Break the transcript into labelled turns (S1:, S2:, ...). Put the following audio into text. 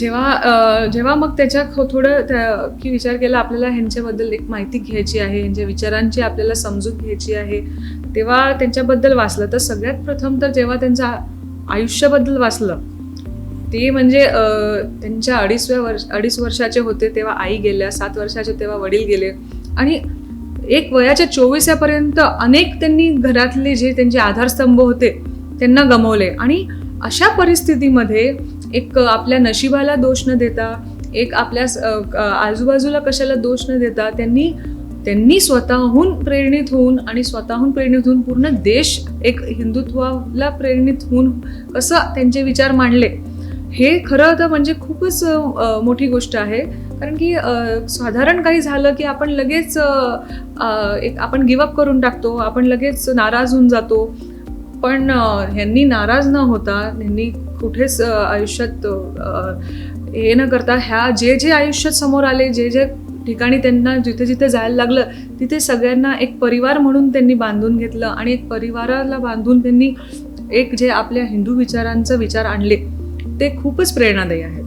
S1: जेव्हा जेव्हा मग त्याच्या खो- थोडं त्या- की विचार केला आपल्याला ह्यांच्याबद्दल एक माहिती घ्यायची आहे ह्यांच्या विचारांची आपल्याला समजून घ्यायची आहे तेव्हा त्यांच्याबद्दल वाचलं. तर सगळ्यात प्रथम तर जेव्हा त्यांच्या आयुष्याबद्दल वाचलं ते म्हणजे त्यांच्या अडीचव्या वर्ष अडीच वर्षाचे होते तेव्हा आई गेल्या सात वर्षाचे तेव्हा वडील गेले. आणि एक वयाच्या चोवीसापर्यंत अनेक त्यांनी घरातले जे त्यांचे आधारस्तंभ होते त्यांना गमवले. आणि अशा परिस्थितीमध्ये एक आपल्या नशिबाला दोष न देता एक आपल्या आजूबाजूला कशाला दोष न देता त्यांनी त्यांनी स्वतःहून प्रेरणित होऊन आणि स्वतःहून प्रेरणित होऊन पूर्ण देश एक हिंदुत्वाला प्रेरणित होऊन कसं त्यांचे विचार मांडले हे खरं तर म्हणजे खूपच मोठी गोष्ट आहे. कारण की साधारण काही झालं की आपण लगेच एक आपण गिवअप करून टाकतो आपण लगेच नाराज होऊन जातो. पण ह्यांनी नाराज न होता ह्यांनी कुठेच आयुष्यात हे न करता ह्या जे जे आयुष्यात समोर आले जे जे ठिकाणी त्यांना जिथे जिथे जायला लागलं तिथे सगळ्यांना एक परिवार म्हणून त्यांनी बांधून घेतलं आणि एक परिवाराला बांधून त्यांनी एक जे आपल्या हिंदू विचारांचं विचार आणले ते खूपच प्रेरणादायी आहेत.